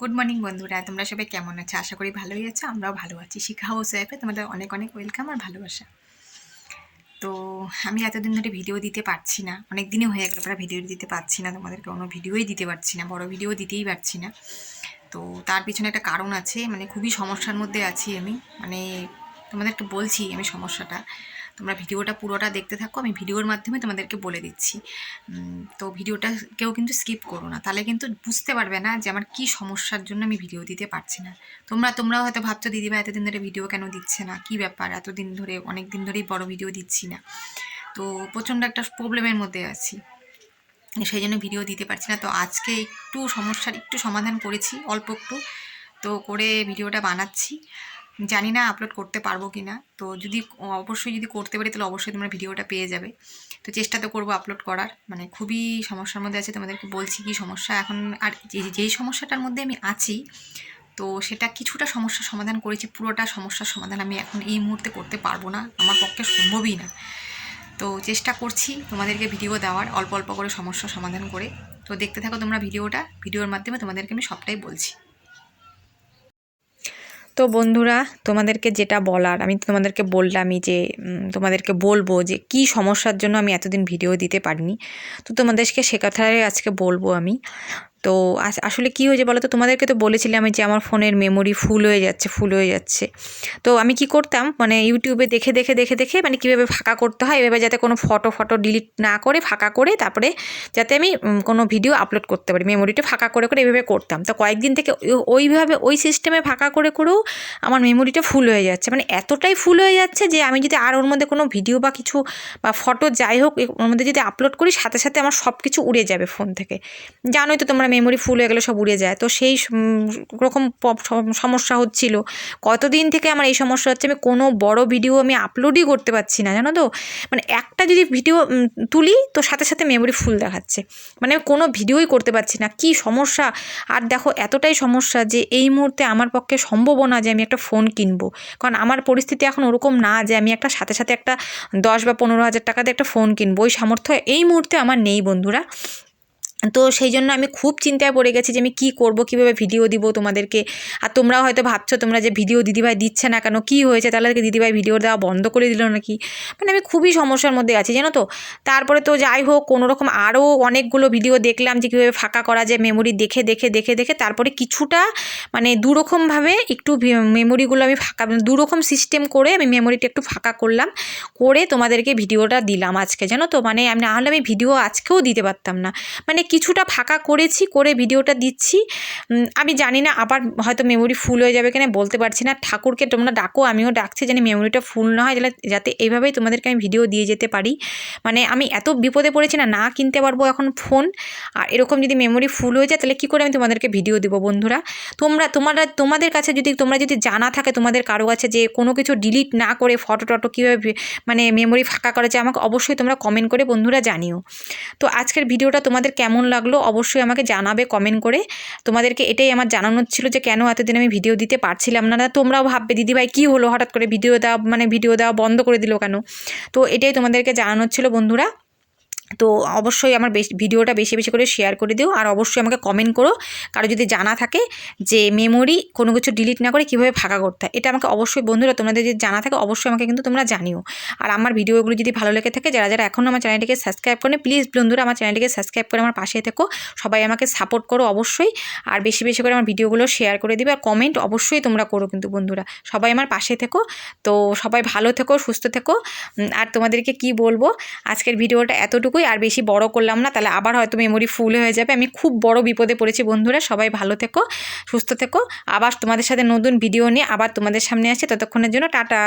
Good morning বন্ধুরা। তোমরা সবাই কেমন আছো? আশা করি ভালোই আছো। আমরাও ভালো আছি। শিখা হাউস ওয়াইফে তোমাদের অনেক অনেক ওয়েলকাম আর ভালোবাসা। তো আমি এতদিন ধরে ভিডিও দিতে পারছি না। অনেক দিনই হয়ে গেল, প্রায় ভিডিও দিতে পারছি না। তোমাদেরকে কোনো ভিডিওই দিতে পারছি না। বড় ভিডিও দিতেই পারছি না। তো তার পিছনে একটা কারণ আছে। মানে খুবই সমস্যার মধ্যে আছি আমি। মানে তোমাদেরকে বলছি আমি সমস্যাটা। তোমরা ভিডিওটা পুরোটা দেখতে থাকো, আমি ভিডিওর মাধ্যমে তোমাদেরকে বলে দিচ্ছি। তো ভিডিওটা কেউ কিন্তু স্কিপ করো না। তাহলে কিন্তু বুঝতে পারবে না যে আমার কী সমস্যার জন্য আমি ভিডিও দিতে পারছি না। তোমরা, তোমরাও হয়তো ভাবছ, দিদিভাই, এতদিন ধরে ভিডিও কেন দিচ্ছে না? কী ব্যাপার? এতদিন ধরে অনেক দিন ধরেই বড় ভিডিও দিচ্ছি না। তো প্রচণ্ড একটা প্রবলেমের মধ্যে আছি। সেই জন্য ভিডিও দিতে পারছি না। তো আজকে একটু সমস্যার একটু সমাধান করেছি, অল্প একটু। তো করে ভিডিওটা বানাচ্ছি। জানি না আপলোড করতে পারব কি না তো যদি, অবশ্যই যদি করতে পারি, তাহলে অবশ্যই তোমরা ভিডিওটা পেয়ে যাবে। তো চেষ্টা তো করব আপলোড করার। মানে খুবই সমস্যার মধ্যে আছে, তোমাদেরকে বলছি কি সমস্যা। এখন আর যেই সমস্যাটার মধ্যে আমি আছি, তো সেটা কিছুটা সমস্যার সমাধান করেছি। পুরোটা সমস্যার সমাধান আমি এখন এই মুহূর্তে করতে পারব না। আমার পক্ষে সম্ভবই না। তো চেষ্টা করছি তোমাদেরকে ভিডিও দেওয়ার, অল্প অল্প করে সমস্যা সমাধান করে। তো দেখতে থাকো তোমরা ভিডিওটা। ভিডিওর মাধ্যমে তোমাদেরকে আমি সবটাই বলছি। তো বন্ধুরা, তোমাদেরকে যেটা বলার, আমি তোমাদেরকে বললামই যে তোমাদেরকে বলব যে কি সমস্যার জন্য আমি এতদিন ভিডিও দিতে পারিনি। তো তোমাদেরকে সে কথাই আজকে বলব আমি। তো আস- আসলে কি হয়েছে বলো তো তোমাদেরকে তো বলেছিলাম যে আমার ফোনের মেমোরি ফুল হয়ে যাচ্ছে, ফুল হয়ে যাচ্ছে। তো আমি কি করতাম? মানে ইউটিউবে দেখে দেখে দেখে দেখে মানে কীভাবে ফাঁকা করতে হয়, এভাবে যাতে কোনো ফটো ফটো ডিলিট না করে, ফাঁকা করে তারপরে যাতে আমি কোনো ভিডিও আপলোড করতে পারি। মেমোরিটা ফাঁকা করে করে এভাবে করতাম। তো কয়েকদিন থেকে ওইভাবে ওই সিস্টেমে ফাঁকা করে, করেও আমার মেমোরিটা ফুল হয়ে যাচ্ছে। মানে এতটাই ফুল হয়ে যাচ্ছে যে আমি যদি আর ওর মধ্যে কোনো ভিডিও বা কিছু বা ফটো যাই হোক ওর মধ্যে যদি আপলোড করি, সাথে সাথে আমার সব কিছু উড়ে যাবে ফোন থেকে। জানোই তো তোমরা মেমোরি ফুল হয়ে গেলে, সব উড়ে যায়। তো সেই রকম সমস্যা হচ্ছিল। কতদিন থেকে আমার এই সমস্যা হচ্ছে, আমি কোনো বড় ভিডিও আমি আপলোডই করতে পারছি না, জানো তো? মানে একটা যদি ভিডিও তুলি, তো সাথে সাথে মেমোরি ফুল দেখাচ্ছে। মানে আমি কোনো ভিডিওই করতে পারছি না। কি সমস্যা? আর দেখো, এতটাই সমস্যা যে এই মুহূর্তে আমার পক্ষে সম্ভব না যে আমি একটা ফোন কিনবো। কারণ আমার পরিস্থিতি এখন ওরকম না যে আমি একটা, সাথে সাথে একটা দশ বা পনেরো হাজার টাকাতে একটা ফোন কিনবো। ওই সামর্থ্য এই মুহূর্তে আমার নেই, বন্ধুরা। তো সেই জন্য আমি খুব চিন্তায় পড়ে গেছি যে আমি কী করব, কীভাবে ভিডিও দিব তোমাদেরকে। আর তোমরাও হয়তো ভাবছ, তোমরা যে ভিডিও দিদিভাই দিচ্ছে না কেন, কী হয়েছে? তাহলে দিদিভাই ভিডিও দেওয়া বন্ধ করে দিল নাকি? মানে আমি খুবই সমস্যার মধ্যে আছি, জানো তো? তারপরে তো যাই হোক কোনো রকম আরও অনেকগুলো ভিডিও দেখলাম যে কীভাবে ফাঁকা করা যায় মেমোরি দেখে দেখে দেখে দেখে। তারপরে কিছুটা মানে দুরকমভাবে একটু মেমোরিগুলো আমি ফাঁকা দুরকম সিস্টেম করে আমি মেমোরিটা একটু ফাঁকা করলাম, করে তোমাদেরকে ভিডিওটা দিলাম আজকে, জানো তো? মানে আমি, না হলে আমি ভিডিও আজকেও দিতে পারতাম না। মানে কিছুটা ফাঁকা করেছি, করে ভিডিওটা দিচ্ছি। আমি জানি না, আবার হয়তো মেমোরি ফুল হয়ে যাবে কিনা, বলতে পারছি না। ঠাকুরকে তোমরা ডাকো, আমিও ডাকছি যেন মেমোরিটা ফুল না হয় যাতে- এইভাবেই তোমাদেরকে আমি ভিডিও দিয়ে যেতে পারি। মানে আমি এত বিপদে পড়েছি না না কিনতে পারব এখন ফোন আর এরকম যদি মেমোরি ফুল হয়ে যায়, তাহলে কী করে আমি তোমাদেরকে ভিডিও দেবো বন্ধুরা? তোমরা তোমরা, তোমাদের কাছে যদি, তোমরা যদি জানা থাকে তোমাদের কারও কাছে যে কোনো কিছু ডিলিট না করে ফটো টটো কীভাবে মানে মেমোরি ফাঁকা করা যায় আমাকে অবশ্যই তোমরা কমেন্ট করে বন্ধুরা জানিও। তো আজকের ভিডিওটা তোমাদের কেমন লাগল অবশ্যই আমাকে জানাবে কমেন্ট করে। তোমাদেরকে এটাই আমার জানানোর ছিল যে কেন এতদিন আমি ভিডিও দিতে পারছিলাম না। তোমরাও ভাববে, দিদি ভাই, কী হলো? হঠাৎ করে ভিডিও দেওয়া মানে ভিডিও দেওয়া বন্ধ করে দিল কেন? তো এটাই তোমাদেরকে জানানোর ছিল বন্ধুরা। তো অবশ্যই আমার বেশ, ভিডিওটা বেশি বেশি করে শেয়ার করে দিও আর অবশ্যই আমাকে কমেন্ট করো। কারও যদি জানা থাকে যে মেমোরি কোনো কিছু ডিলিট না করে কীভাবে ফাঁকা করতে হয়, এটা আমাকে অবশ্যই বন্ধুরা তোমাদের যদি জানা থাকে অবশ্যই আমাকে কিন্তু তোমরা জানিও। আর আমার ভিডিওগুলো যদি ভালো লেগে থাকে, যারা যারা এখনও আমার চ্যানেলটিকে সাবস্ক্রাইব করে প্লিজ বন্ধুরা আমার চ্যানেলটিকে সাবস্ক্রাইব করে আমার পাশে থেকো। সবাই আমাকে সাপোর্ট করো অবশ্যই আর বেশি বেশি করে আমার ভিডিওগুলো শেয়ার করে দিবে আর কমেন্ট অবশ্যই তোমরা করো কিন্তু বন্ধুরা। সবাই আমার পাশে থেকো। তো সবাই ভালো থেকো, সুস্থ থেকো। আর তোমাদেরকে কি বলব, আজকের ভিডিওটা এতটুকুই, আর বেশি বড় করলাম না। তাহলে আবার হয়তো মেমোরি ফুল হয়ে যাবে। আমি খুব বড় বিপদে পড়েছি বন্ধুরা, সবাই ভালো থেকো, সুস্থ থেকো। আবার তোমাদের সাথে নতুন ভিডিও নিয়ে আবার তোমাদের সামনে আসছি। ততক্ষণের জন্য টাটা।